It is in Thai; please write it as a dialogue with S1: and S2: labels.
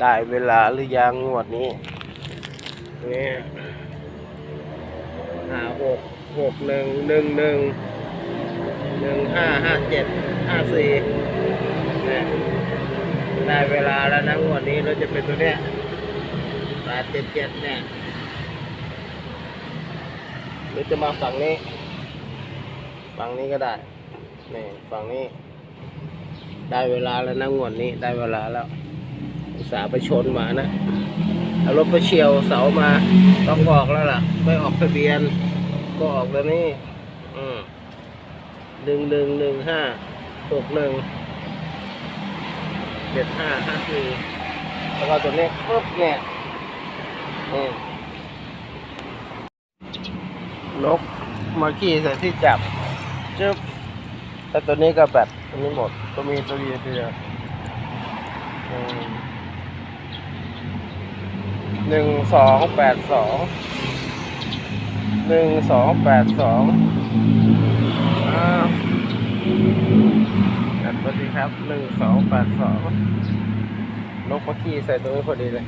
S1: ได้เวลาหรือยังงวดนี้นี่ห้าหกหกหนึ่งหนึ่งหนึ่งหนึ่งห้าห้าเจ็ดห้าสี่เนี่ยได้เวลาแล้วนะงวดนี้เราจะเป็นตัวเนี้ยแปดเจ็ดเจ็ดเนี่ยหรือจะมาฝั่งนี้ ฝั่งนี้ก็ได้นี่ฝั่งนี้ ได้เวลาแล้วนะงวดนี้ได้เวลาแล้ว อุตส่าห์ไปชนมานะเอารถไปเฉียวเสามาต้องออกแล้วล่ะ ไม่ออกทะเบียน ก็ออกแล้วนี่หนึ่งหนึ่งหนึ่งห้าหกหนึ่งเจ็ดห้าห้าสี่แล้วก็ตัวนี้ปุ๊บเนี่ยนกมาขี่ใส่ที่จับจึ๊บแต่ตัวนี้ก็แบตตัวนี้หมด ตัวมีตัวเดียวตัวเดียว หนึ่งสองแปดสองหนึ่งสองแปดสองอ่าวสวัสดีครับหนึ่งสองแปดสองนกมาขี้ใส่ตัวนี้พอดีเลย